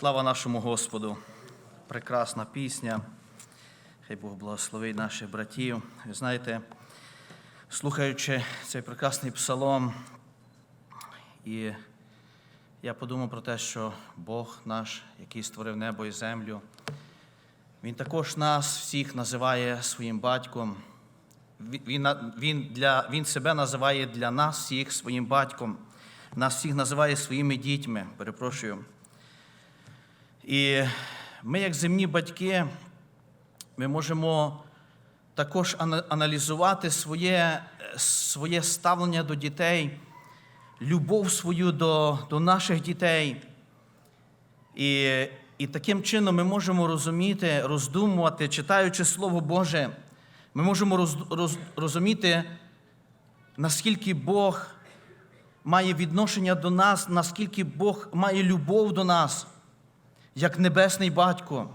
Слава нашому Господу! Прекрасна пісня. Хай Бог благословить наших братів. Ви знаєте, слухаючи цей прекрасний псалом, і я подумав про те, що Бог наш, який створив небо і землю, Він також нас всіх називає своїм батьком. Він, він, для, він себе називає для нас всіх своїм батьком, нас всіх називає своїми дітьми. Перепрошую. І ми, як земні батьки, ми можемо також аналізувати своє, своє ставлення до дітей, любов свою до, до наших дітей. І, і таким чином ми можемо розуміти, роздумувати, читаючи Слово Боже, ми можемо роз, роз, розуміти, наскільки Бог має відношення до нас, наскільки Бог має любов до нас, як небесний батько,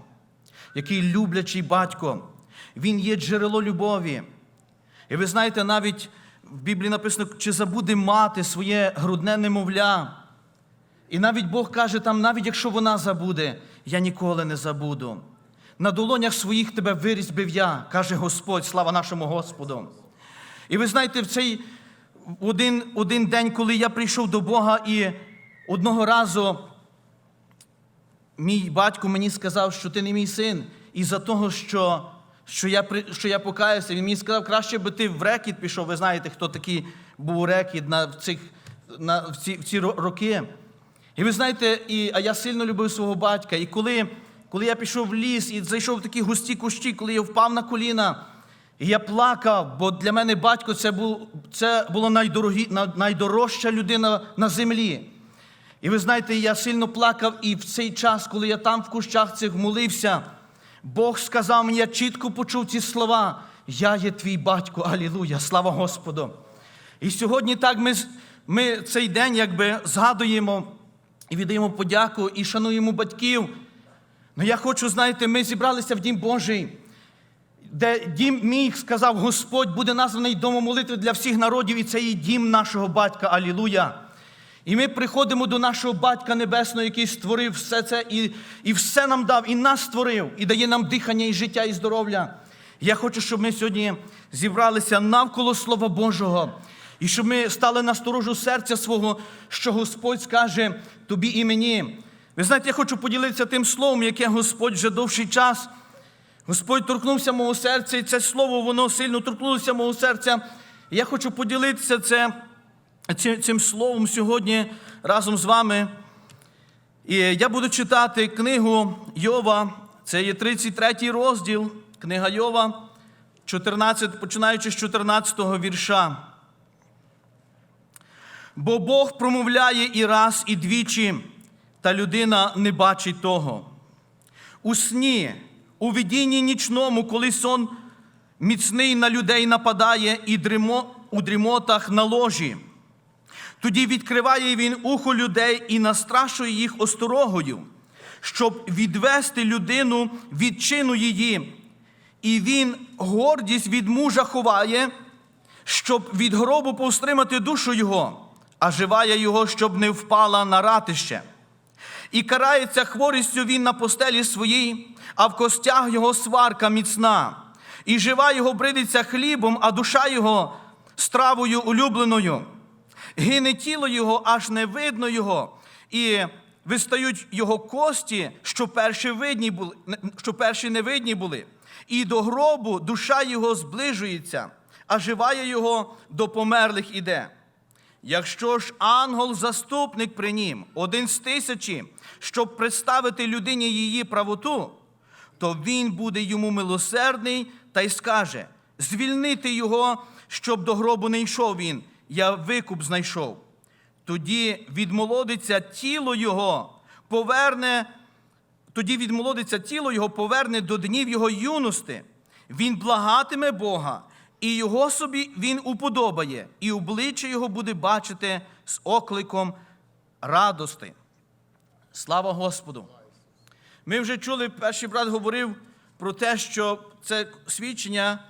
який люблячий батько. Він є джерело любові. І ви знаєте, навіть в Біблії написано, чи забуде мати своє грудне немовля. І навіть Бог каже там, навіть якщо вона забуде, я ніколи не забуду. На долонях своїх тебе вирізбив я, каже Господь, слава нашому Господу. І ви знаєте, в цей один, один день, коли я прийшов до Бога, і одного разу мій батько мені сказав, що ти не мій син. І за того, що, що, я, що я покаявся, він мені сказав, краще би ти в рекіт пішов. Ви знаєте, хто такий був рекіт на, цих, на, в, ці, в ці роки. І ви знаєте, і, а я сильно любив свого батька. І коли, коли я пішов в ліс і зайшов в такі густі кущі, коли я впав на коліна, і я плакав, бо для мене батько це, був, це було найдорожча людина на землі. І ви знаєте, я сильно плакав, і в цей час, коли я там в кущах цих молився, Бог сказав мені, я чітко почув ці слова. Я є твій батько, алілуя, слава Господу. І сьогодні так ми, ми цей день якби згадуємо і віддаємо подяку і шануємо батьків. Ну я хочу, знаєте, ми зібралися в Дім Божий, де дім мій, сказав Господь, буде названий домом молитви для всіх народів, і це є дім нашого батька. Алілуя. І ми приходимо до нашого Батька Небесного, який створив все це і, і все нам дав, і нас створив, і дає нам дихання, і життя, і здоров'я. Я хочу, щоб ми сьогодні зібралися навколо Слова Божого, і щоб ми стали на сторожу серця свого, що Господь скаже тобі і мені. Ви знаєте, я хочу поділитися тим словом, яке Господь вже довший час. Господь торкнувся мого серця, і це слово, воно сильно торкнулося мого серця. Я хочу поділитися це, цим, словом сьогодні разом з вами. І я буду читати книгу Йова, це є 33 розділ, книга Йова, 14, починаючи з 14 вірша. Бо Бог промовляє і раз, і двічі, та людина не бачить того. У сні, у видінні нічному, коли сон міцний на людей нападає і дримо, у дрімотах на ложі. Тоді відкриває він ухо людей і настрашує їх осторогою, щоб відвести людину від чину її. І він гордість від мужа ховає, щоб від гробу повстримати душу його, а живає його, щоб не впала на ратище. І карається хворістю він на постелі своїй, а в костях його сварка міцна, і жива його бридиться хлібом, а душа його стравою улюбленою. Гине тіло його, аж не видно його, і вистають його кості, що перші видні були, що перші не видні були. І до гробу душа його зближується, а живає його до померлих іде. Якщо ж ангел-заступник при нім, один з тисячі, щоб представити людині її правоту, то він буде йому милосердний та й скаже: звільнити його, щоб до гробу не йшов він, я викуп знайшов. Тоді відмолодиться тіло його, поверне, тоді відмолодиться тіло його, поверне до днів його юності. Він благатиме Бога, і його собі він уподобає, і обличчя його буде бачити з окликом радости. Слава Господу! Ми вже чули, перший брат говорив про те, що це свідчення,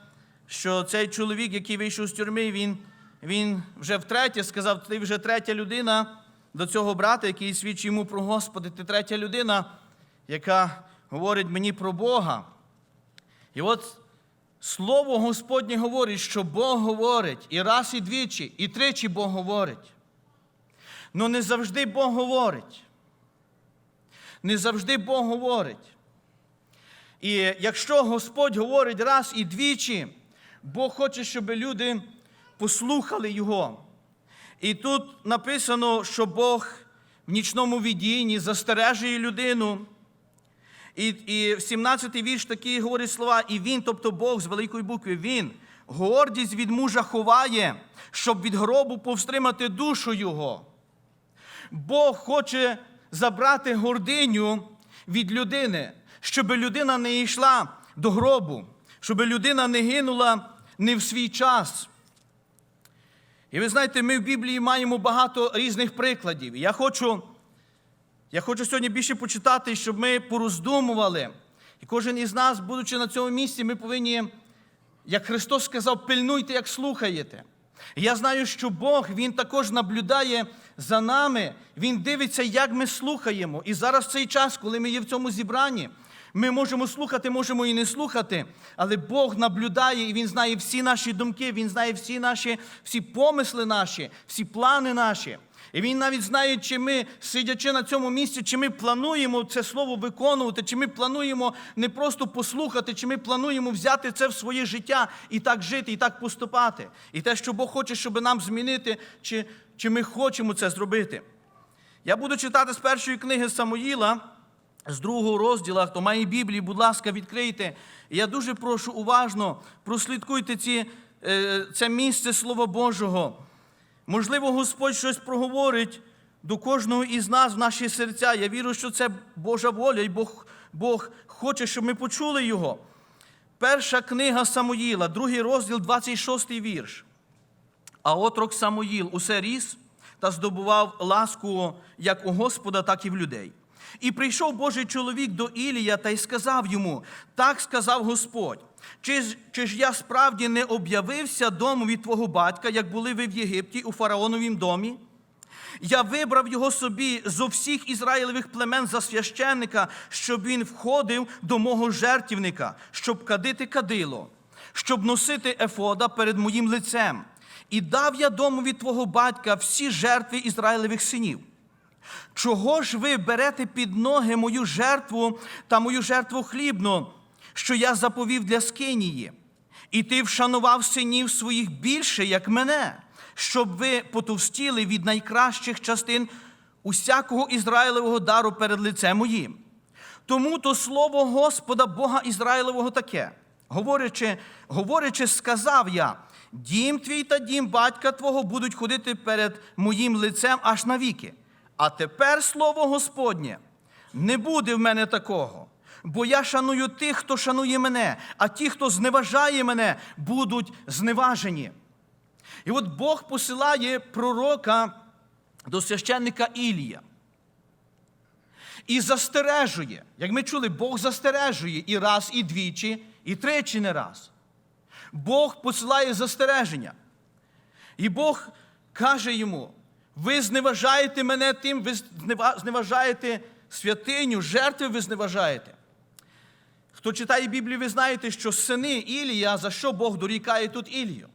що цей чоловік, який вийшов з тюрми, він, він вже втретє сказав, ти вже третя людина до цього брата, який свідчить йому про Господи, ти третя людина, яка говорить мені про Бога. І от Слово Господнє говорить, що Бог говорить і раз, і двічі, і тричі Бог говорить. Ну не завжди Бог говорить. Не завжди Бог говорить. І якщо Господь говорить раз і двічі, Бог хоче, щоб люди послухали Його. І тут написано, що Бог в нічному видінні застережує людину. І, і в 17-й вірш такі говорить слова, і він, тобто Бог з великої букви, він гордість від мужа ховає, щоб від гробу повстримати душу його. Бог хоче забрати гординю від людини, щоб людина не йшла до гробу, щоб людина не гинула не в свій час. І ви знаєте, ми в Біблії маємо багато різних прикладів. Я хочу, я хочу сьогодні більше почитати, щоб ми пороздумували. І кожен із нас, будучи на цьому місці, ми повинні, як Христос сказав, пильнуйте, як слухаєте. І я знаю, що Бог Він також наблюдає за нами, Він дивиться, як ми слухаємо. І зараз в цей час, коли ми є в цьому зібранні, ми можемо слухати, можемо і не слухати, але Бог наблюдає і Він знає всі наші думки, Він знає всі наші, всі помисли наші, всі плани наші. І він навіть знає, чи ми, сидячи на цьому місці, чи ми плануємо це слово виконувати, чи ми плануємо не просто послухати, чи ми плануємо взяти це в своє життя і так жити, і так поступати. І те, що Бог хоче, щоб нам змінити, чи, чи ми хочемо це зробити. Я буду читати з першої книги Самуїла, з другого розділу, хто має Біблії, будь ласка, відкрийте. Я дуже прошу уважно прослідкуйте ці, е, це місце Слова Божого. Можливо, Господь щось проговорить до кожного із нас в наші серця. Я вірю, що це Божа воля, і Бог, Бог хоче, щоб ми почули Його. Перша книга Самуїла, другий розділ, 26 вірш. А отрок Самуїл усе ріс та здобував ласку як у Господа, так і в людей. І прийшов Божий чоловік до Ілія та й сказав йому: так сказав Господь. Чи ж, чи ж я справді не об'явився дому від твого батька, як були ви в Єгипті у фараоновім домі? Я вибрав його собі зо всіх ізраїлевих племен за священника, щоб він входив до мого жертівника, щоб кадити кадило, щоб носити ефода перед моїм лицем. І дав я дому від твого батька всі жертви ізраїлевих синів. Чого ж ви берете під ноги мою жертву та мою жертву хлібну, що я заповів для Скинії? І ти вшанував синів своїх більше, як мене, щоб ви потовстіли від найкращих частин усякого Ізраїлевого дару перед лицем моїм. Тому то слово Господа Бога Ізраїлевого таке, говорячи, говорячи, сказав я: дім твій та дім батька твого будуть ходити перед моїм лицем аж навіки. А тепер слово Господнє не буде в мене такого. Бо я шаную тих, хто шанує мене, а ті, хто зневажає мене, будуть зневажені. І от Бог посилає пророка до священника Ілія. І застережує. Як ми чули, Бог застережує і раз, і двічі, і тричі не раз. Бог посилає застереження. І Бог каже йому: ви зневажаєте мене тим, ви зневажаєте святиню, жертви ви зневажаєте. Хто читає Біблію, ви знаєте, що сини Ілія, за що Бог дорікає тут Ілію?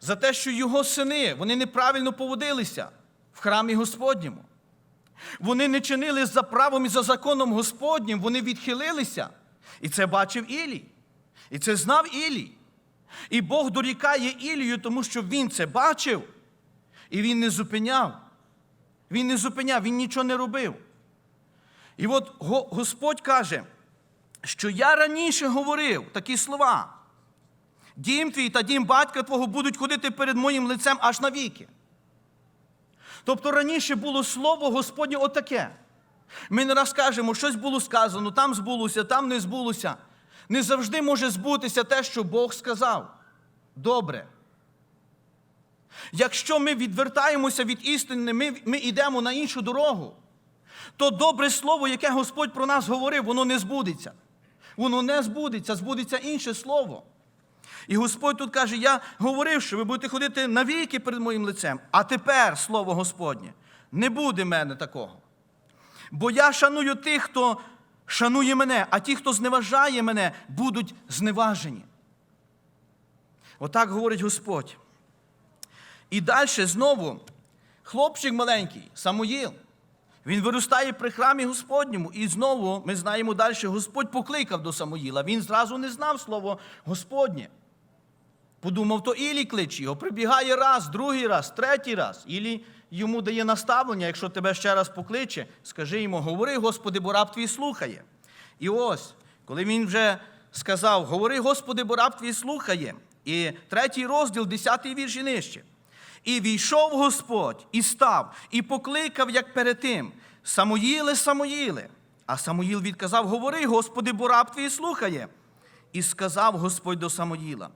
За те, що його сини вони неправильно поводилися в храмі Господньому. Вони не чинили за правом і за законом Господнім, вони відхилилися. І це бачив Ілій. І це знав Ілій. І Бог дорікає Ілію, тому що він це бачив. І він не зупиняв. Він не зупиняв, він нічого не робив. І от Господь каже, що я раніше говорив такі слова. Дім твій та дім батька твого будуть ходити перед моїм лицем аж навіки. Тобто раніше було слово Господнє отаке. Ми не раз кажемо, щось було сказано, там збулося, там не збулося. Не завжди може збутися те, що Бог сказав. Добре. Якщо ми відвертаємося від істини, ми, ми йдемо на іншу дорогу, то добре слово, яке Господь про нас говорив, воно не збудеться. Воно не збудеться, збудеться інше слово. І Господь тут каже: Я говорив, що ви будете ходити навіки перед моїм лицем, а тепер слово Господнє. Не буде мене такого. Бо я шаную тих, хто шанує мене, а ті, хто зневажає мене, будуть зневажені. Отак говорить Господь. І далі знову хлопчик маленький, Самуїл. Він виростає при храмі Господньому. І знову ми знаємо далі, Господь покликав до Самуїла. Він зразу не знав слово Господнє. Подумав, то Ілі кличе його, прибігає раз, другий раз, третій раз. Ілі йому дає наставлення, якщо тебе ще раз покличе, скажи йому, говори, Господи, бо раб твій слухає. І ось, коли він вже сказав, говори, Господи, бо раб твій слухає. І третій розділ, десятий вірш і нижче. І війшов Господь, і став, і покликав, як перед тим, Самоїле, Самоїле. А Самоїл відказав: Говори, Господи, бо раб твій слухає. І сказав Господь до Самоїла: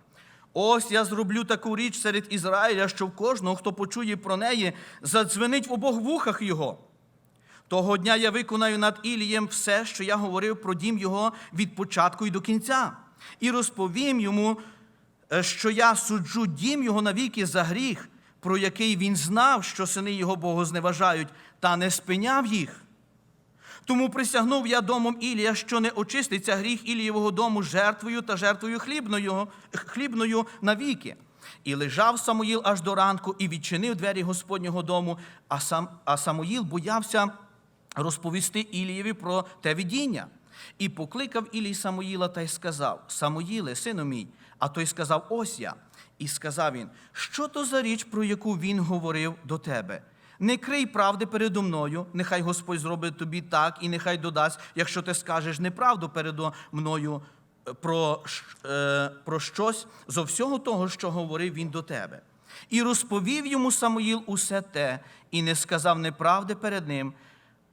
Ось я зроблю таку річ серед Ізраїля, що в кожного, хто почує про неї, задзвенить в обох вухах його. Того дня я виконаю над Ілієм все, що я говорив про дім його від початку і до кінця, і розповім йому, е, що я суджу дім його навіки за гріх, про який він знав, що сини його богозневажають, та не спиняв їх. Тому присягнув я домом Ілія, що не очиститься гріх Ілієвого дому жертвою та жертвою хлібною, хлібною навіки. І лежав Самуїл аж до ранку і відчинив двері Господнього дому, а, сам, а Самуїл боявся розповісти Ілієві про те видіння. І покликав Ілій Самуїла та й сказав: Самуїле, сину мій, а той сказав: Ось я. І сказав він: Що то за річ, про яку він говорив до тебе? Не крий правди передо мною, нехай Господь зробить тобі так, і нехай додасть, якщо ти скажеш неправду передо мною е, про, е, про щось зо всього того, що говорив він до тебе. І розповів йому Самуїл усе те, і не сказав неправди перед ним.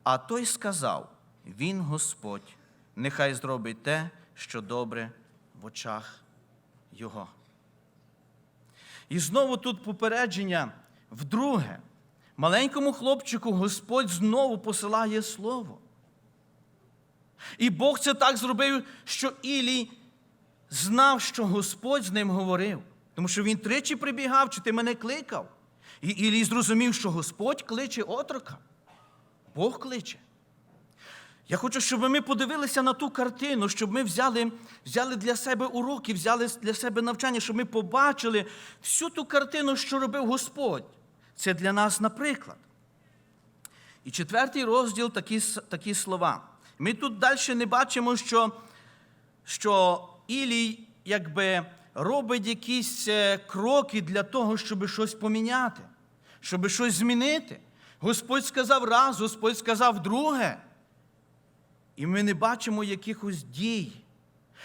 А той сказав: Він Господь, нехай зробить те, що добре в очах Його. І знову тут попередження вдруге. Маленькому хлопчику Господь знову посилає слово. І Бог це так зробив, що Ілій знав, що Господь з ним говорив. Тому що він тричі прибігав, чи ти мене кликав. І Ілій зрозумів, що Господь кличе отрока. Бог кличе. Я хочу, щоб ми подивилися на ту картину, щоб ми взяли, взяли для себе уроки, взяли для себе навчання, щоб ми побачили всю ту картину, що робив Господь. Це для нас наприклад. І четвертий розділ такі, такі слова. Ми тут далі не бачимо, що, що Ілій якби робить якісь е, кроки для того, щоб щось поміняти, щоб щось змінити. Господь сказав раз, Господь сказав друге. І ми не бачимо якихось дій.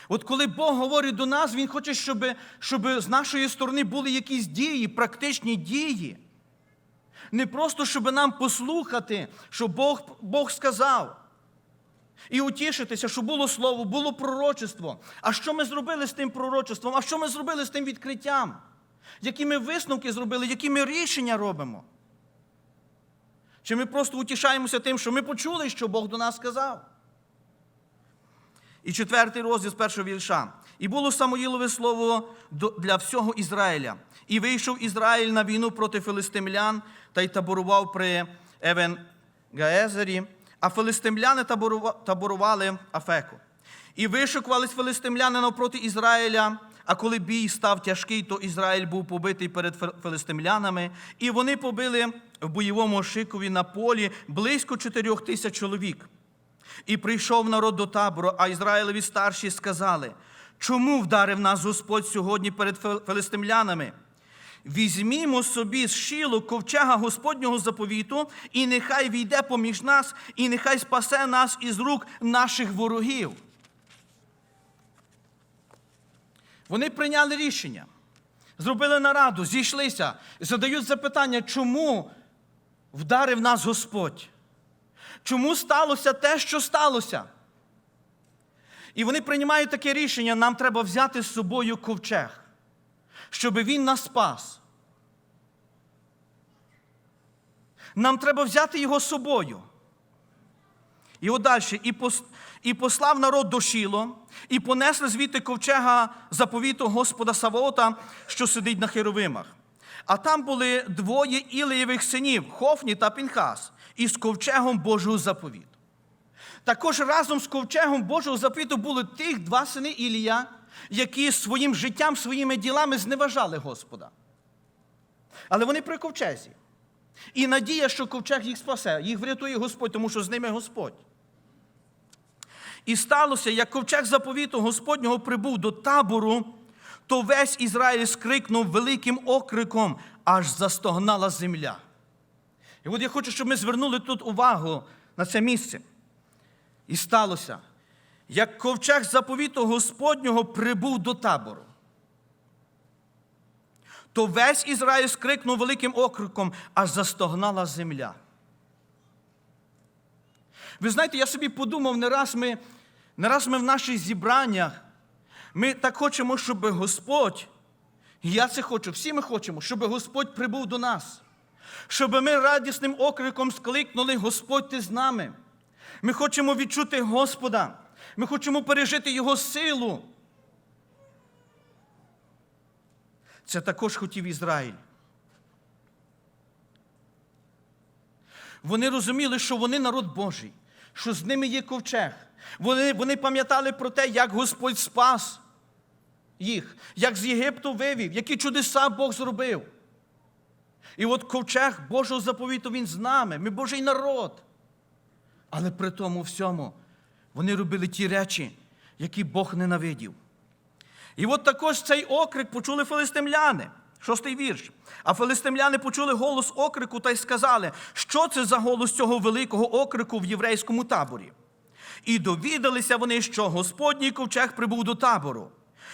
От коли Бог говорить до нас, Він хоче, щоб, щоб з нашої сторони були якісь дії, практичні дії. Не просто, щоб нам послухати, що Бог, Бог сказав. І утішитися, що було слово, було пророчество. А що ми зробили з тим пророчеством? А що ми зробили з тим відкриттям? Які ми висновки зробили, які ми рішення робимо? Чи ми просто утішаємося тим, що ми почули, що Бог до нас сказав? І четвертий розділ з першого вірша. І було Самоїлове слово для всього Ізраїля. І вийшов Ізраїль на війну проти филистимлян та й таборував при Евен Гаезері, а филистимляни таборували Афеку. І вишукувались филистимляни навпроти Ізраїля. А коли бій став тяжкий, то Ізраїль був побитий перед филистимлянами, і вони побили в бойовому шикові на полі близько чотирьох тисяч чоловік. І прийшов народ до табору, а Ізраїлеві старші сказали: чому вдарив нас Господь сьогодні перед филистимлянами? Візьмімо собі з шилу ковчега Господнього заповіту, і нехай війде поміж нас, і нехай спасе нас із рук наших ворогів. Вони прийняли рішення, зробили нараду, зійшлися, задають запитання, чому вдарив нас Господь? Чому сталося те, що сталося? І вони приймають таке рішення: нам треба взяти з собою ковчег, щоб він нас спас. Нам треба взяти його з собою. І от далі. І, пос, і послав народ до Шіло, і понесли звідти ковчега заповіту Господа Савоота, що сидить на херовимах. А там були двоє Ілеєвих синів Хофні та Пінхас, із ковчегом Божого заповіту. Також разом з ковчегом Божого заповіту були тих два сини Ілія, які своїм життям, своїми ділами зневажали Господа. Але вони при ковчезі. І надія, що ковчег їх спасе, їх врятує Господь, тому що з ними Господь. І сталося, як ковчег заповіту Господнього прибув до табору, то весь Ізраїль скрикнув великим окриком, аж застогнала земля. І от я хочу, щоб ми звернули тут увагу на це місце. І сталося, як ковчег заповіту Господнього прибув до табору, то весь Ізраїль скрикнув великим окриком, аж застогнала земля. Ви знаєте, я собі подумав, не раз ми, не раз ми в наших зібраннях, ми так хочемо, щоб Господь, і я це хочу, всі ми хочемо, щоб Господь прибув до нас, щоб ми радісним окриком скликнули Господь ти з нами. Ми хочемо відчути Господа, ми хочемо пережити Його силу. Це також хотів Ізраїль. Вони розуміли, що вони народ Божий, що з ними є ковчег. Вони, вони пам'ятали про те, як Господь спас їх, як з Єгипту вивів, які чудеса Бог зробив. І от ковчег Божого заповіту він з нами, ми Божий народ. Але при тому всьому вони робили ті речі, які Бог ненавидів. І от також цей окрик почули филистимляни. Шостий вірш. А филистимляни почули голос окрику та й сказали, що це за голос цього великого окрику в єврейському таборі. І довідалися вони, що Господній ковчег прибув до табору.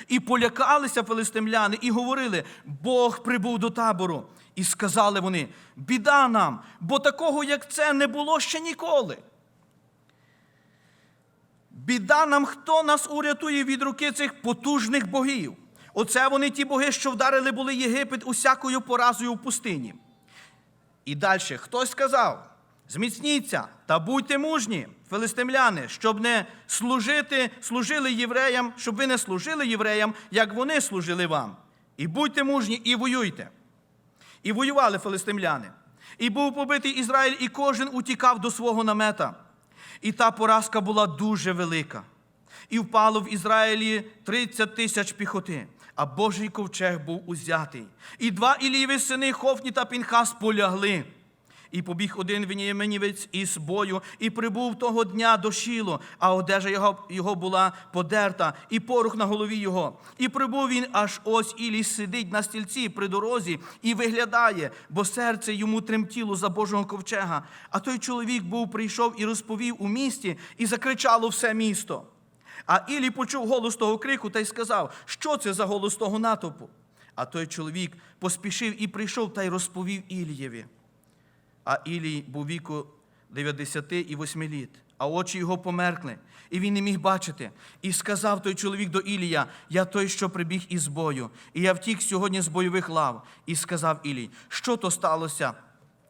І полякалися филистимляни, і говорили: Бог прибув до табору. І сказали вони: біда нам, бо такого, як це, не було ще ніколи. Біда нам, хто нас урятує від руки цих потужних богів. Оце вони ті боги, що вдарили були Єгипет усякою поразою в пустині. І далі хтось сказав: зміцніться та будьте мужні, филистимляни, щоб не служити, служили євреям, щоб ви не служили євреям, як вони служили вам. І будьте мужні, і воюйте. І воювали филистимляни. І був побитий Ізраїль, і кожен утікав до свого намета. І та поразка була дуже велика. І впало в Ізраїлі 30 тисяч піхоти, а Божий ковчег був узятий. І два Ілієві сини Хофні та Пінхас полягли. І побіг один веніяминівець із бою, і прибув того дня до Шіло, а одежа його, його була подерта, і порух на голові його. І прибув він, аж ось Ілій сидить на стільці при дорозі і виглядає, бо серце йому тремтіло за Божого ковчега. А той чоловік був прийшов і розповів у місті, і закричало все місто. А Ілій почув голос того крику та й сказав, що це за голос того натовпу. А той чоловік поспішив і прийшов та й розповів Ілієві. А Ілій був віку 98 літ, а очі його померкли, і він не міг бачити. І сказав той чоловік до Ілія: Я той, що прибіг із бою, і я втік сьогодні з бойових лав. І сказав Ілій, що то сталося,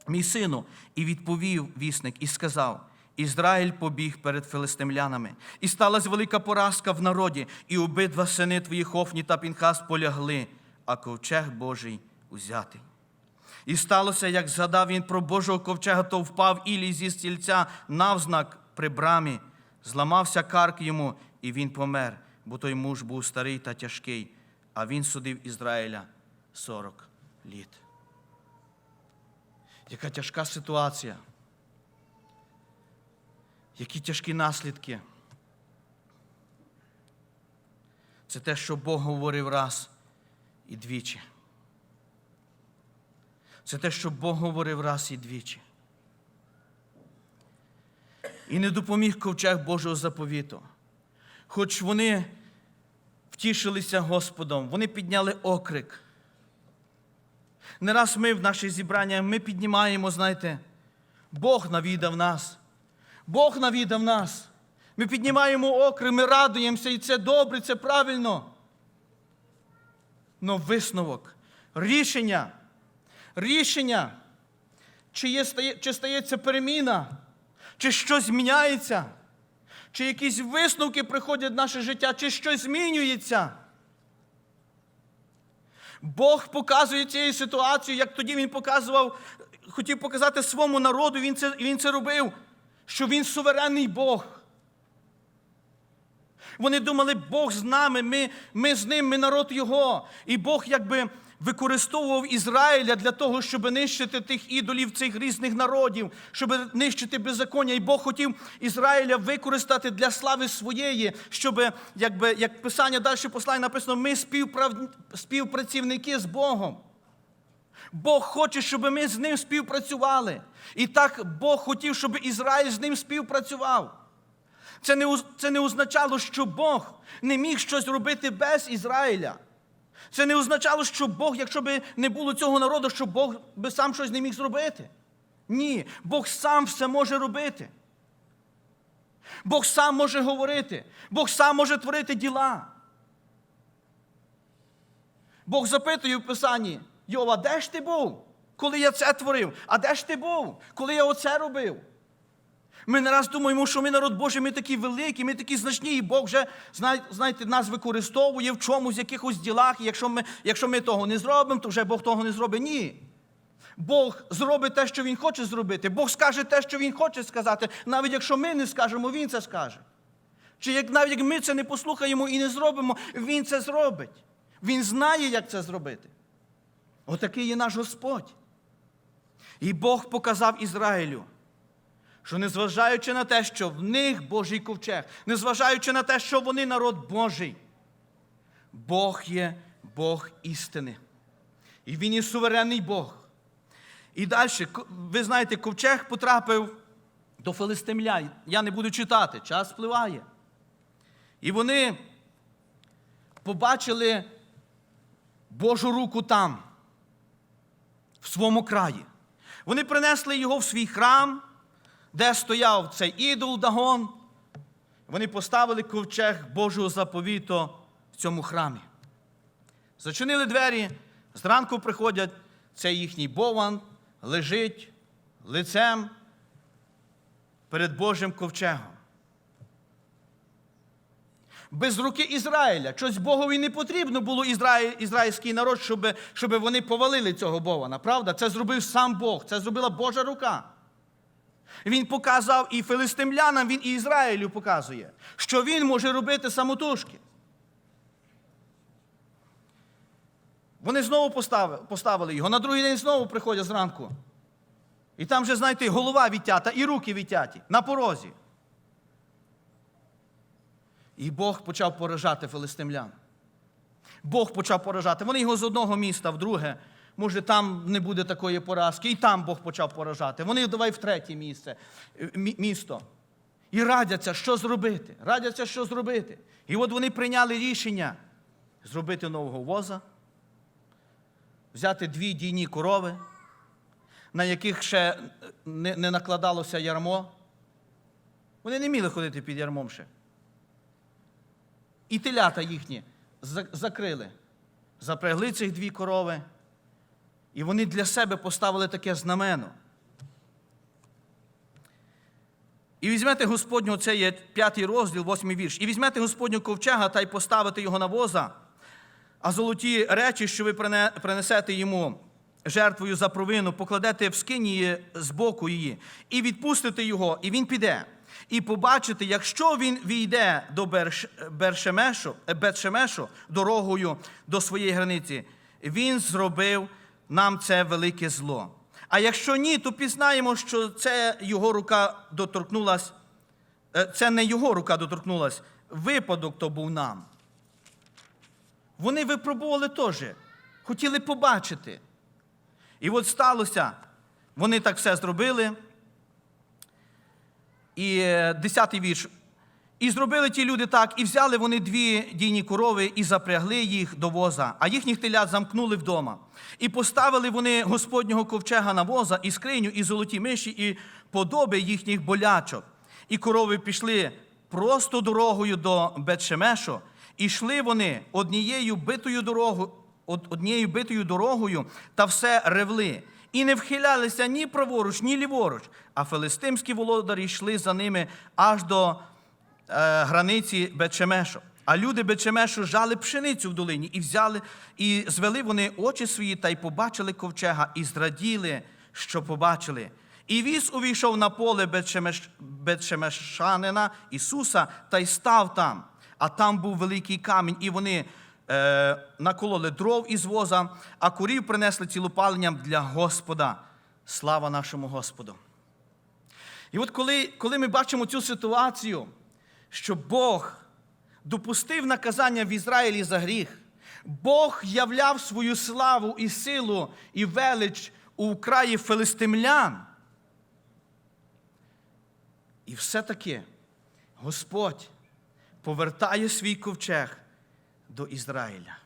мій сину? І відповів вісник і сказав: Ізраїль побіг перед филистимлянами, і сталася велика поразка в народі, і обидва сини твої Хофні та Пінхас полягли, а ковчег Божий узятий. І сталося, як згадав він про Божого ковчега, то впав Ілій зі стільця навзнак при брамі, зламався карк йому, і він помер, бо той муж був старий та тяжкий, а він судив Ізраїля 40 літ. Яка тяжка ситуація? Які тяжкі наслідки? Це те, що Бог говорив раз і двічі. Це те, що Бог говорив раз і двічі. І не допоміг ковчег Божого заповіту. Хоч вони втішилися Господом, вони підняли окрик. Не раз ми в наших зібраннях ми піднімаємо, знаєте, Бог навідав нас. Бог навідав нас. Ми піднімаємо окрик, ми радуємося, і це добре, це правильно. Но висновок, рішення рішення, чи, є, чи стається переміна, чи щось зміняється, чи якісь висновки приходять в наше життя, чи щось змінюється. Бог показує цією ситуацією, як тоді він показував, хотів показати своєму народу, він це, він це робив, що він суверенний Бог. Вони думали, Бог з нами, ми, ми з ним, ми народ Його. І Бог якби використовував Ізраїля для того, щоб нищити тих ідолів цих різних народів, щоб нищити беззаконня. І Бог хотів Ізраїля використати для слави своєї, щоб, якби, як Писання далі послання написано, ми співправ... співпрацівники з Богом. Бог хоче, щоб ми з ним співпрацювали. І так Бог хотів, щоб Ізраїль з ним співпрацював. Це не, це не означало, що Бог не міг щось робити без Ізраїля. Це не означало, що Бог, якщо б не було цього народу, що Бог би сам щось не міг зробити. Ні, Бог сам все може робити. Бог сам може говорити, Бог сам може творити діла. Бог запитує в Писанні, Йова, де ж ти був, коли я це творив? А де ж ти був, коли я оце робив? Ми не раз думаємо, що ми народ Божий, ми такі великі, ми такі значні, і Бог вже знаєте, нас використовує в чомусь, в якихось ділах. І якщо ми, якщо ми того не зробимо, то вже Бог того не зробить. Ні. Бог зробить те, що Він хоче зробити. Бог скаже те, що Він хоче сказати, навіть якщо ми не скажемо, Він це скаже. Чи як навіть як ми це не послухаємо і не зробимо, Він це зробить. Він знає, як це зробити. Отакий є наш Господь. І Бог показав Ізраїлю, що незважаючи на те, що в них Божий ковчег, незважаючи на те, що вони народ Божий, Бог є Бог істини. І Він є суверенний Бог. І далі, ви знаєте, ковчег потрапив до филистимлян. Я не буду читати, час спливає. І вони побачили Божу руку там, в своєму краї. Вони принесли його в свій храм, де стояв цей ідол Дагон. Вони поставили ковчег Божого заповіту в цьому храмі. Зачинили двері, зранку приходять, це їхній бован лежить лицем перед Божим ковчегом. Без руки Ізраїля. Щось Богові не потрібно було Ізраїль, ізраїльський народ, щоб, щоб вони повалили цього Бована. Правда? Це зробив сам Бог, це зробила Божа рука. Він показав і филистимлянам, він і Ізраїлю показує, що він може робити самотужки. Вони знову поставили, його. На другий день знову приходять зранку. І там вже, знаєте, голова відтята, і руки відтяті на порозі. І Бог почав поражати филистимлян. Бог почав поражати. Вони його з одного міста в друге. Може, там не буде такої поразки, і там Бог почав поражати. Вони давай в третє місце, е, місто. І радяться, що зробити. Радяться, що зробити. І от вони прийняли рішення зробити нового воза, взяти дві дійні корови, на яких ще не, не накладалося ярмо. Вони не міли ходити під ярмом ще. І телята їхні закрили, запрягли цих дві корови, і вони для себе поставили таке знамено. І візьмете Господню, це є п'ятий розділ, восьмий вірш, і візьмете Господню ковчега та й поставите його на воза, а золоті речі, що ви принесете йому жертвою за провину, покладете в скині з боку її, і відпустите його, і він піде. І побачите, якщо він війде до Берш... Бершемешу, е, Бетшемешу дорогою до своєї границі, він зробив нам це велике зло. А якщо ні, то пізнаємо, що це його рука доторкнулась, е, це не його рука доторкнулась, випадок то був нам. Вони випробували теж, хотіли побачити. І от сталося, вони так все зробили. І е, десятий вірш. І зробили ті люди так, і взяли вони дві дійні корови і запрягли їх до воза, а їхніх телят замкнули вдома. І поставили вони Господнього ковчега на воза, і скриню, і золоті миші, і подоби їхніх болячок. І корови пішли просто дорогою до Бетшемешу, і йшли вони однією битою дорогою, однією битою дорогою, та все ревли. І не вхилялися ні праворуч, ні ліворуч, а филистимські володарі йшли за ними аж до границі Бетшемешу. А люди Бетшемешу жали пшеницю в долині і взяли, і звели вони очі свої та й побачили ковчега, і зраділи, що побачили. І віз увійшов на поле Бетшемеш, Бетшемешанина Ісуса та й став там. а там був великий камінь, і вони е, накололи дров із воза, а курів принесли цілопаленням для Господа. Слава нашому Господу! І от коли, коли ми бачимо цю ситуацію, що Бог допустив наказання в Ізраїлі за гріх, Бог являв свою славу і силу і велич у краї филистимлян. І все-таки Господь повертає свій ковчег до Ізраїля.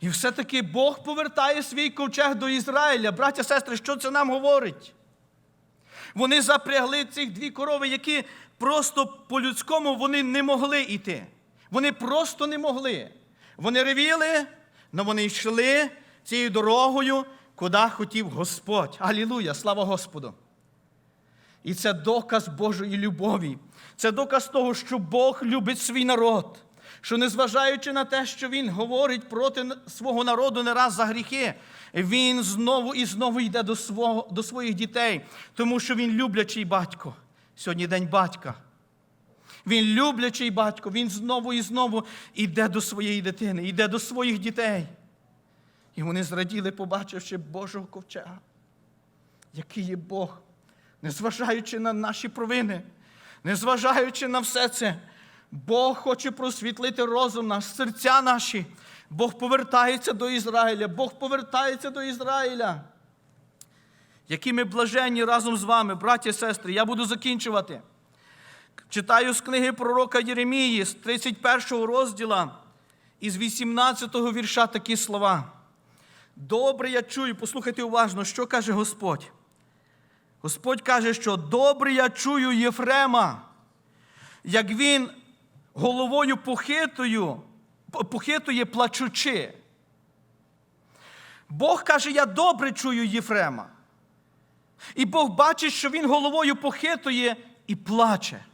І все-таки Бог повертає свій ковчег до Ізраїля. Браття, сестри, що це нам говорить? Вони запрягли цих дві корови, які просто по-людському вони не могли йти. Вони просто не могли. Вони ревіли, але вони йшли цією дорогою, куди хотів Господь. Алілуя! Слава Господу! І це доказ Божої любові. Це доказ того, що Бог любить свій народ. Що незважаючи на те, що Він говорить проти свого народу не раз за гріхи, він знову і знову йде до, свого, до своїх дітей, тому що він люблячий батько. Сьогодні день батька. Він люблячий батько, він знову і знову йде до своєї дитини, йде до своїх дітей. І вони зраділи, побачивши Божого ковчега, який є Бог, незважаючи на наші провини, незважаючи на все це. Бог хоче просвітлити розум наш, серця наші. Бог повертається до Ізраїля, Бог повертається до Ізраїля. Які ми блаженні разом з вами, браті і сестри, я буду закінчувати. Читаю з книги пророка Єремії з 31 розділа із 18 вірша такі слова. Добре я чую, послухайте уважно, що каже Господь. Господь каже, що добре я чую Єфрема, як він головою похитую, похитує плачучи. Бог каже, я добре чую Єфрема. І Бог бачить, що він головою похитує і плаче.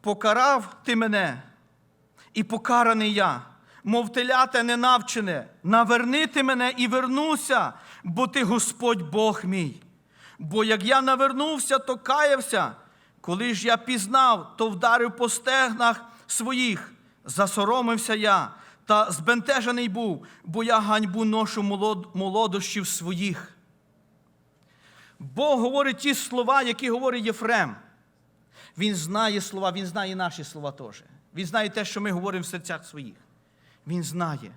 Покарав ти мене, і покараний я, мов теляте ненавчене, наверни ти мене і вернуся, бо ти Господь Бог мій. Бо як я навернувся, то каявся, коли ж я пізнав, то вдарив по стегнах своїх, засоромився я, та збентежений був, бо я ганьбу ношу молодощів своїх. Бог говорить ті слова, які говорить Єфрем. Він знає слова, він знає наші слова теж. Він знає те, що ми говоримо в серцях своїх. Він знає.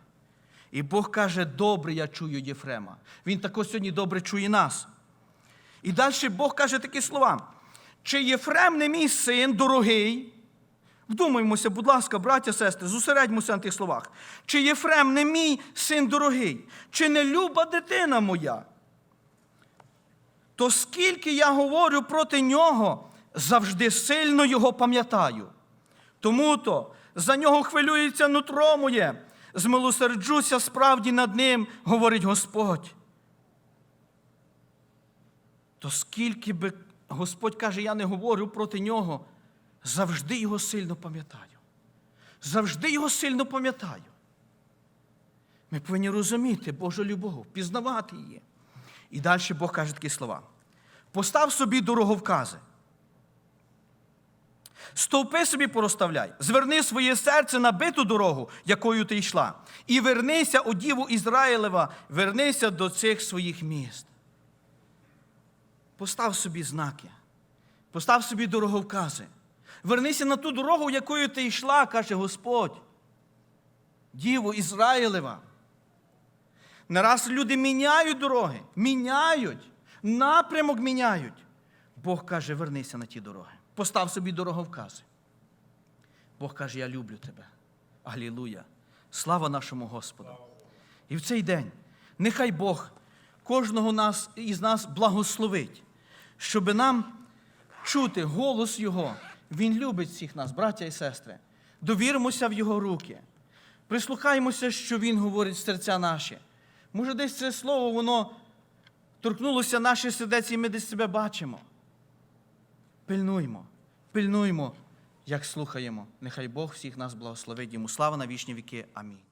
І Бог каже, добре я чую Єфрема. Він також сьогодні добре чує нас. І далі Бог каже такі слова. Чи Єфрем не мій син дорогий? Вдумаймося, будь ласка, браття, сестри, зосередьмося на тих словах. Чи Єфрем не мій син дорогий, чи не люба дитина моя? То скільки я говорю проти нього, завжди сильно його пам'ятаю. Тому то за нього хвилюється нутро моє, змилосерджуся справді над ним, говорить Господь. То скільки би Господь каже, я не говорю проти нього, завжди його сильно пам'ятаю. Завжди його сильно пам'ятаю. Ми повинні розуміти Божу любов, пізнавати її. І далі Бог каже такі слова: постав собі дороговкази. Стовпи собі порозставляй, зверни своє серце на биту дорогу, якою ти йшла, і вернися у Діву Ізраїлева, вернися до цих своїх міст. Постав собі знаки, постав собі дороговкази. Вернися на ту дорогу, якою ти йшла, каже Господь. Діву Ізраїлева. Не раз люди міняють дороги, міняють, напрямок міняють. Бог каже, вернися на ті дороги. Постав собі дороговкази. Бог каже, я люблю тебе. Алілуя. Слава нашому Господу. І в цей день нехай Бог кожного нас, із нас благословить, щоб нам чути голос Його. Він любить всіх нас, браття і сестри. Довіримося в Його руки. Прислухаємося, що Він говорить в серця наші. Може, десь це слово, воно торкнулося наших сердець, і ми десь себе бачимо. Пильнуймо, пильнуймо, як слухаємо. Нехай Бог всіх нас благословить. Йому слава на вічні віки. Амінь.